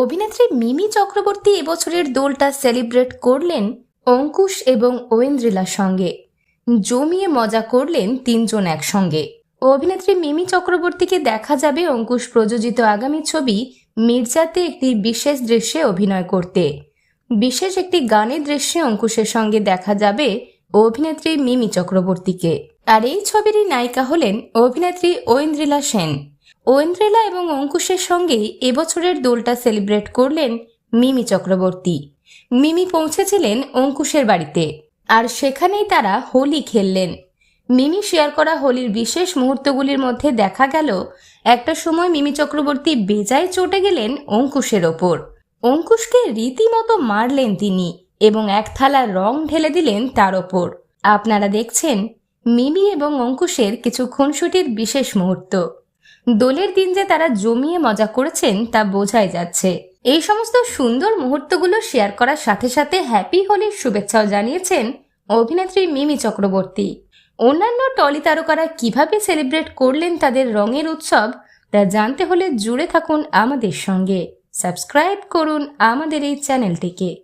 অভিনেত্রী মিমি চক্রবর্তী এবছরের দোলটা সেলিব্রেট করলেন অঙ্কুশ এবং ঐন্দ্রিলার সঙ্গে। জমিয়ে মজা করলেন তিনজন একসঙ্গে। অভিনেত্রী মিমি চক্রবর্তীকে দেখা যাবে অঙ্কুশ প্রযোজিত আগামী ছবি মির্জাতে একটি বিশেষ দৃশ্যে অভিনয় করতে। বিশেষ একটি গানের দৃশ্যে অঙ্কুশের সঙ্গে দেখা যাবে অভিনেত্রী মিমি চক্রবর্তীকে। আর এই ছবিরই নায়িকা হলেন অভিনেত্রী ঐন্দ্রিলা সেন। ঐন্দ্রিলা এবং অঙ্কুশের সঙ্গেই এবছরের দোলটা সেলিব্রেট করলেন মিমি চক্রবর্তী। মিমি পৌঁছেছিলেন অঙ্কুশের বাড়িতে। আর সেখানেই তারা হোলি খেললেন। মিমি শেয়ার করা হোলির বিশেষ মুহূর্তগুলির মধ্যে দেখা গেল, একটা সময় মিমি চক্রবর্তী বেজায় চটে গেলেন অঙ্কুশের ওপর। অঙ্কুশকে রীতিমতো মারলেন তিনি এবং এক থালা রং ঢেলে দিলেন তার ওপর। আপনারা দেখছেন মিমি এবং অঙ্কুশের কিছু খুনসুটির বিশেষ মুহূর্ত। দোলের দিন যে তারা জমিয়ে মজা করেছেন তা বোঝাই যাচ্ছে। এই সমস্ত সুন্দর মুহূর্তগুলো শেয়ার করার সাথে সাথে হ্যাপি হোলির শুভেচ্ছাও জানিয়েছেন অভিনেত্রী মিমি চক্রবর্তী। অন্যান্য টলি তারকারা কীভাবে সেলিব্রেট করলেন তাদের রঙের উৎসব, তা জানতে হলে জুড়ে থাকুন আমাদের সঙ্গে। সাবস্ক্রাইব করুন আমাদের এই চ্যানেলটিকে।